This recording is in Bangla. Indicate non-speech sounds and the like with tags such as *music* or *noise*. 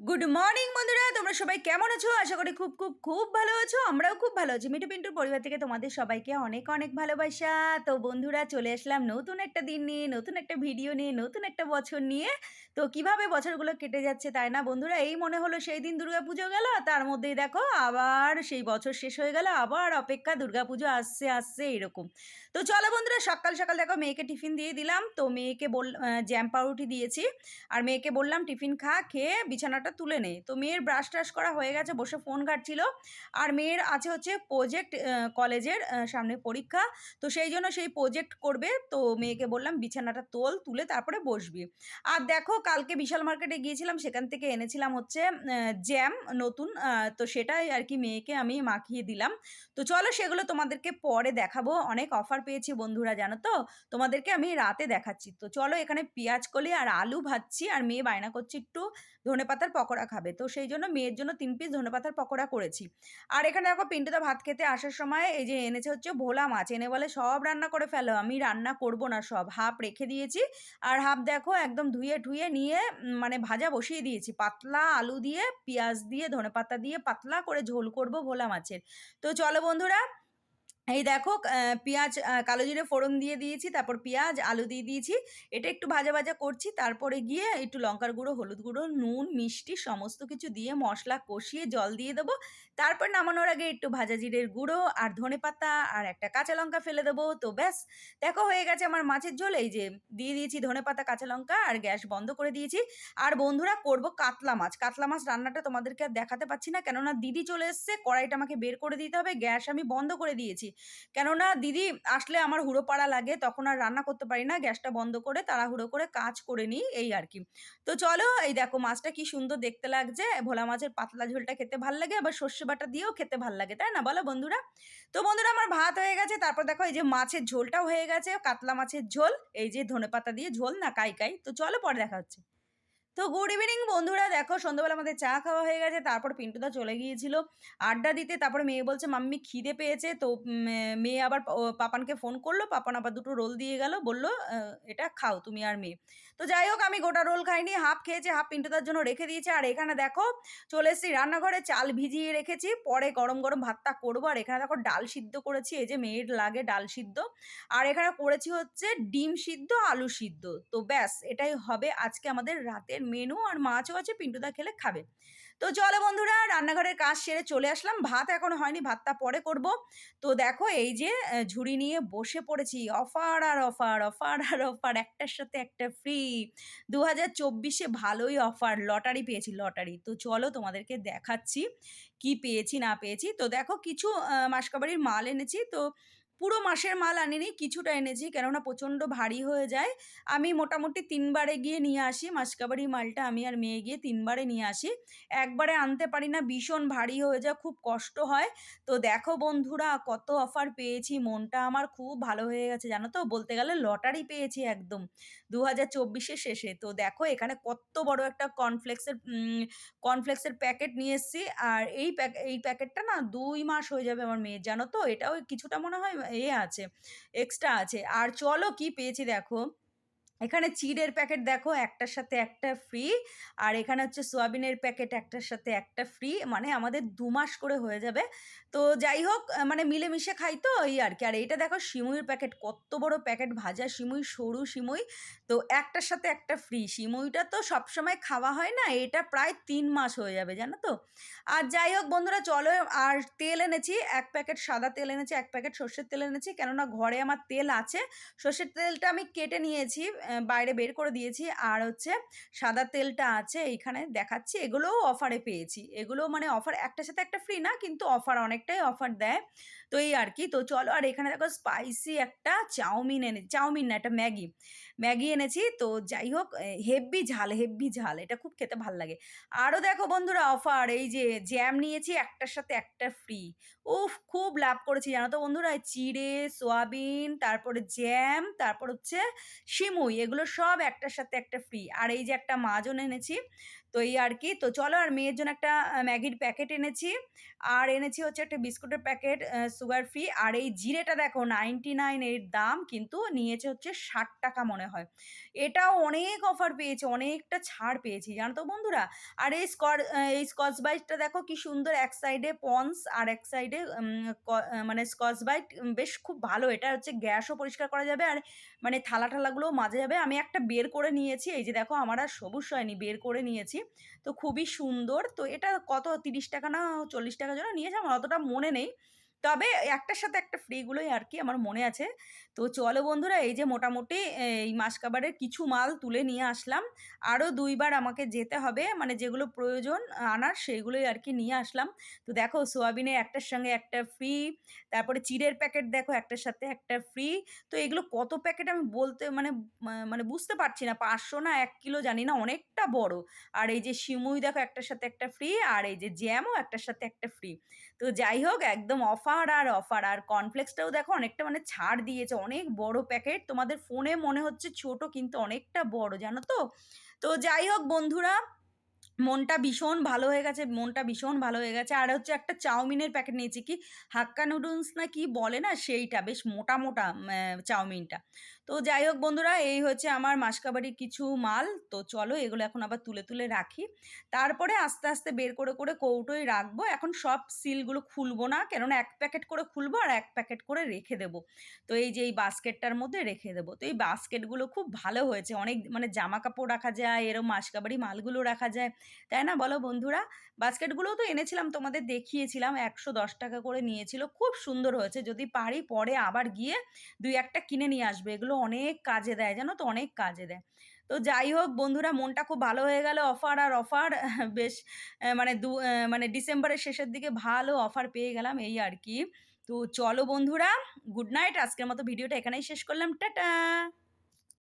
গুড মর্নিং বন্ধুরা। তোমরা সবাই কেমন আছো? আশা করি খুব খুব খুব ভালো আছো। আমরাও খুব ভালো আছি। মিঠু পিন্টুর পরিবার থেকে তোমাদের সবাইকে অনেক অনেক ভালোবাসা। তো বন্ধুরা, চলে আসলাম নতুন একটা দিন নিয়ে, নতুন একটা ভিডিও নিয়ে, নতুন একটা বছর নিয়ে। তো কীভাবে বছরগুলো কেটে যাচ্ছে তাই না বন্ধুরা? এই মনে হলো সেই দিন দুর্গাপুজো গেল, তার মধ্যেই দেখো আবার সেই বছর শেষ হয়ে গেল, আবার অপেক্ষা দুর্গাপুজো আসছে আসছে এরকম। তো চলো বন্ধুরা, সকাল সকাল দেখো মেয়েকে টিফিন দিয়ে দিলাম। তো মেয়েকে বল জ্যাম পাউরুটি দিয়েছি। আর মেয়েকে বললাম টিফিন খা, খেয়ে বিছানাটা তুলে নে। তো মেয়ের ব্রাশ ট্রাশ করা হয়ে গেছে, বসে ফোন ঘাটছিল। আর মেয়ের আছে হচ্ছে প্রজেক্ট কলেজের সামনে পরীক্ষা। তো সেই জন্য সেই প্রজেক্ট করবে। তো মেয়েকে বললাম, বিছানাটা তোল, তুলে তারপরে বসবি। আর দেখো, কালকে বিশাল মার্কেটে গিয়েছিলাম, সেখান থেকে এনেছিলাম হচ্ছে জ্যাম নতুন তো সেটাই আর কি মেয়েকে আমি মাখিয়ে দিলাম। তো চলো সেগুলো তোমাদেরকে পরে দেখাবো। অনেক অফার পেয়েছি বন্ধুরা, জানো তো? তোমাদেরকে আমি রাতে দেখাচ্ছি। তো চলো এখানে পেঁয়াজ কলি আর আলু ভাজছি। আর মেয়ে বায়না করছি একটু ধনেপাতার পকোড়া খাবে। তো সেই জন্য মেয়ের জন্য তিন পিস ধনেপাতার পকোড়া করেছি। আর এখানে দেখো পিন্টুদা ভাত খেতে আসার সময় এই যে এনেছে হচ্ছে ভোলা মাছ। এনে বলে, সব রান্না করে ফেলো, আমি রান্না করব না সব। হাফ রেখে দিয়েছি আর হাফ দেখো একদম ধুয়ে ঠুয়ে নিয়ে মানে ভাজা বসিয়ে দিয়েছি। পাতলা আলু দিয়ে, পেঁয়াজ দিয়ে ধনেপাতা দিয়ে পাতলা করে ঝোল করব ভোলা মাছের। তো চলো বন্ধুরা এই দেখো পেঁয়াজ কালো জিরে ফোড়ন দিয়ে দিয়েছি, তারপর পেঁয়াজ, আলু দিয়ে দিয়েছি। এটা একটু ভাজা ভাজা করছি, তারপরে গিয়ে একটু লঙ্কার গুঁড়ো, হলুদ গুঁড়ো, নুন, মিষ্টি, সমস্ত কিছু দিয়ে মশলা কষিয়ে জল দিয়ে দেবো। তারপর নামানোর আগে একটু ভাজা জিরের গুঁড়ো আর ধনে পাতা আর একটা কাঁচা লঙ্কা ফেলে দেবো, তো ব্যাস। দেখো হয়ে গেছে আমার মাছের ঝোল, এই যে দিয়ে দিয়েছি ধনে পাতা, কাঁচা লঙ্কা আর গ্যাস বন্ধ করে দিয়েছি। আর বন্ধুরা, করব কাতলা মাছ। কাতলা মাছ রান্নাটা তোমাদেরকে আর দেখাতে পাচ্ছি না, কেননা দিদি চলে এসছে, কড়াইটা আমাকে বের করে দিতে হবে, গ্যাস আমি বন্ধ করে দিয়েছি। কেননা দিদি আসলে আমার হুড়ো পাড়া লাগে, তখন আর রান্না করতে পারি না, গ্যাসটা বন্ধ করে তাড়াহুড়ো করে কাজ করে নিই, এই আর কি। তো চলো, এই দেখো মাছটা কি সুন্দর দেখতে লাগছে। ভোলা মাছের পাতলা ঝোলটা খেতে ভালো লাগে, আবার সর্ষে বাটা দিয়েও খেতে ভালো লাগে, তাই না? বলো বন্ধুরা। তো বন্ধুরা, আমার ভাত হয়ে গেছে, তারপর দেখো এই যে মাছের ঝোলটাও হয়ে গেছে, কাতলা মাছের ঝোল, এই যে ধনেপাতা দিয়ে ঝোল না, কাই কাই। তো চলো, পরে দেখা হচ্ছে। তো গুড ইভিনিং বন্ধুরা। দেখো, সন্ধ্যাবেলা আমাদের চা খাওয়া হয়ে গেছে, তারপর পিন্টুদা চলে গিয়েছিল আড্ডা দিতে, তারপরে মেয়ে বলছে, মাম্মি খিদে পেয়েছে। তো মেয়ে আবার পাপানকে ফোন করল, পাপান আবার দুটো রোল দিয়ে গেল, বলল এটা খাও তুমি আর মেয়ে। তো যাই হোক, আমি গোটা রোল খাইনি হাফ খেয়েছি হাফ পিন্টুদার জন্য রেখে দিয়েছে। আর এখানে দেখো, চলে এসেছি রান্নাঘরে, চাল ভিজিয়ে রেখেছি, পরে গরম গরম ভাতটা করব। আর এখানে দেখো, ডাল সিদ্ধ করেছি, এই যে মেয়ের লাগে ডাল সিদ্ধ। আর এখানে করেছি হচ্ছে ডিম সিদ্ধ, আলু সিদ্ধ। তো ব্যাস, এটাই হবে আজকে আমাদের রাতের মেনু আর মাছও আছে, পিন্টুদা খেলে খাবে। তো চলো বন্ধুরা, রান্নাঘরের কাজ সেরে চলে আসলাম। ভাত এখনও হয়নি, ভাতটা পরে করব। তো দেখো, এই যে ঝুড়ি নিয়ে বসে পড়েছি। অফার আর অফার অফার আর অফার, একটার সাথে একটা ফ্রি দু হাজার চব্বিশে ভালোই অফার, লটারি পেয়েছি, লটারি। তো চলো তোমাদেরকে দেখাচ্ছি, কি পেয়েছি, না পেয়েছি। তো দেখো, কিছু মাসকাবাড়ির মাল এনেছি। তো পুরো মাসের মাল আনিনি, কিছুটা এনেছি, কেননা প্রচণ্ড ভারী হয়ে যায়। আমি মোটামুটি তিনবারে গিয়ে নিয়ে আসি মাসকাবাড়ি মালটা আমি আর মেয়ে গিয়ে তিনবারে নিয়ে আসি। একবারে আনতে পারি না, ভীষণ ভারী হয়ে যায়, খুব কষ্ট হয়। তো দেখো বন্ধুরা, কত অফার পেয়েছি, মনটা আমার খুব ভালো হয়ে গেছে, জানো তো? বলতে গেলে লটারি পেয়েছি একদম দু হাজার চব্বিশের শেষে। তো দেখো এখানে কত বড় একটা কর্নফ্লেক্সের কর্নফ্লেক্সের প্যাকেট নিয়ে এসেছি। আর এই প্যাক, এই প্যাকেটটা না দুই মাস হয়ে যাবে আমার মেয়ের, জানো তো? এটাও কিছুটা মনে হয় এ আছে এক্সট্রা আছে। আর চলো কি পেয়েছি দেখো? এখানে চিড়ের প্যাকেট দেখো, একটার সাথে একটা ফ্রি আর এখানে হচ্ছে সোয়াবিনের প্যাকেট, একটার সাথে একটা ফ্রি মানে আমাদের দু মাস করে হয়ে যাবে। তো যাই হোক মানে মিলেমিশে খাই তো এই আর কি। আর এইটা দেখো সিমুইয়ের প্যাকেট, কত বড় প্যাকেট, ভাজা সিমুই সরু সিমুই তো একটার সাথে একটা ফ্রি সিমুইটা তো সবসময় খাওয়া হয় না, এটা প্রায় তিন মাস হয়ে যাবে, জানো তো। আর যাই হোক বন্ধুরা, চলো, আর তেল এনেছি, এক প্যাকেট সাদা তেল এনেছি, এক প্যাকেট সর্ষের তেল এনেছি, কেননা ঘরে আমার তেল আছে। সর্ষের তেলটা আমি কেটে নিয়েছি বাইরে বের করে দিয়েছি। আর হচ্ছে সাদা তেলটা আছে এইখানে দেখাচ্ছি। এগুলোও অফারে পেয়েছি। এগুলো মানে অফার একটার সাথে একটা ফ্রি না, কিন্তু অফার অনেকটাই অফার দেয়। তো এই আর কি। তো চলো, আর এখানে দেখো স্পাইসি একটা চাউমিন এনে, চাউমিন না, একটা ম্যাগি। ম্যাগি এনেছি। তো যাই হোক হেভি ঝাল হেভি ঝাল। এটা খুব খেতে ভালো লাগে। আরও দেখো বন্ধুরা অফার এই যে জ্যাম নিয়েছি একটার সাথে একটা ফ্রি উফ, খুব লাভ করেছি। জানো তো বন্ধুরা চিড়ে, সোয়াবিন, তারপরে জ্যাম তারপর হচ্ছে সিমুই এগুলো সব একটার সাথে একটা ফ্রি আর এই যে একটা মাজন এনেছি তো এই আর কি। তো চলো আর মেয়ের জন্য একটা ম্যাগির প্যাকেট এনেছি। আর এনেছি হচ্ছে একটা বিস্কুটের প্যাকেট সুগার ফ্রি। আর এই জিরেটা দেখো 99 এর দাম কিন্তু নিয়েছে হচ্ছে ৳৬০ মনে হয়। এটাও অনেক অফার পেয়েছে, অনেকটা ছাড় পেয়েছি জানো তো বন্ধুরা? আর এই স্কর এই স্কচ ব্রাইটটা দেখো কি সুন্দর এক সাইডে পন্ডস আর এক সাইডে মানে স্কচ ব্রাইট বেশ খুব ভালো। এটা হচ্ছে গ্যাসও পরিষ্কার করা যাবে আর মানে থালা-টালাগুলোও মাজা যাবে। আমি একটা বের করে নিয়েছি। এই যে দেখো আমার আর সবুজ হয়নি, বের করে নিয়েছি। তো খুবই সুন্দর। তো এটা কত ৳৩০ না ৳৪০ যেন নিয়েছে আমার অতটা মনে নেই। তবে একটার সাথে একটা ফ্রিগুলোই আর কি আমার মনে আছে। তো চলো বন্ধুরা এই যে মোটামুটি এই মাসকাবারের কিছু মাল তুলে নিয়ে আসলাম। আরও দুইবার আমাকে যেতে হবে। মানে যেগুলো প্রয়োজন আনার সেইগুলোই আর কি নিয়ে আসলাম। তো দেখো সোয়াবিনের একটার সঙ্গে একটা ফ্রি, তারপরে চিড়ের প্যাকেট দেখো একটার সাথে একটা ফ্রি। তো এগুলো কত প্যাকেট আমি বলতে মানে মানে বুঝতে পারছি না। ৫০০ না এক কিলো জানি না অনেকটা বড়। আর এই যে সিমুই দেখো একটার সাথে একটা ফ্রি আর এই যে জ্যামও একটার সাথে একটা ফ্রি। তো যাই হোক একদম অফার আর অফার। আর কর্নফ্লেক্সটাও দেখো অনেকটা মানে ছাড় দিয়েছে। অনেক বড় প্যাকেট। তোমাদের ফোনে মনে হচ্ছে ছোট, কিন্তু অনেকটা বড়, জানো তো? তো যাই হোক বন্ধুরা মনটা ভীষণ ভালো হয়ে গেছে, মনটা ভীষণ ভালো হয়ে গেছে। আর হচ্ছে একটা চাউমিনের প্যাকেট নিয়েছি কি হাক্কা নুডলস না কি বলে না সেইটা বেশ মোটা, মোটা চাউমিনটা। তো যাই হোক বন্ধুরা এই হচ্ছে আমার মাসকাবাড়ির কিছু মাল। তো চলো এগুলো এখন আবার তুলে, তুলে রাখি। তারপরে আস্তে, আস্তে বের করে, করে কৌটোই রাখব। এখন সব সিলগুলো খুলবো না। কেননা এক প্যাকেট করে খুলবো আর এক প্যাকেট করে রেখে দেবো। তো এই যে এই বাস্কেটটার মধ্যে রেখে দেবো। তো এই বাস্কেটগুলো খুব ভালো হয়েছে। অনেক মানে জামাকাপড় রাখা যায়, এরম মাসকাবাড়ি মালগুলো রাখা যায়। তাই না বলো বন্ধুরা? বাস্কেটগুলোও তো এনেছিলাম, তোমাদের দেখিয়েছিলাম। ৳১১০ করে নিয়েছিল। খুব সুন্দর হয়েছে। যদি পারি পরে আবার গিয়ে দুই একটা কিনে নিয়ে আসবে, এগুলো অনেক কাজে দেয়, জানো তো? অনেক কাজে দেয়। তো যাই হোক বন্ধুরা, মনটা খুব ভালো হয়ে গেল। অফার আর অফার, *laughs* বেশ মানে দু মানে ডিসেম্বরের শেষের দিকে ভালো অফার পেয়ে গেলাম, এই আর কি। তো চলো বন্ধুরা, গুড নাইট। আজকের মতো ভিডিওটা এখানেই শেষ করলাম। টাটা।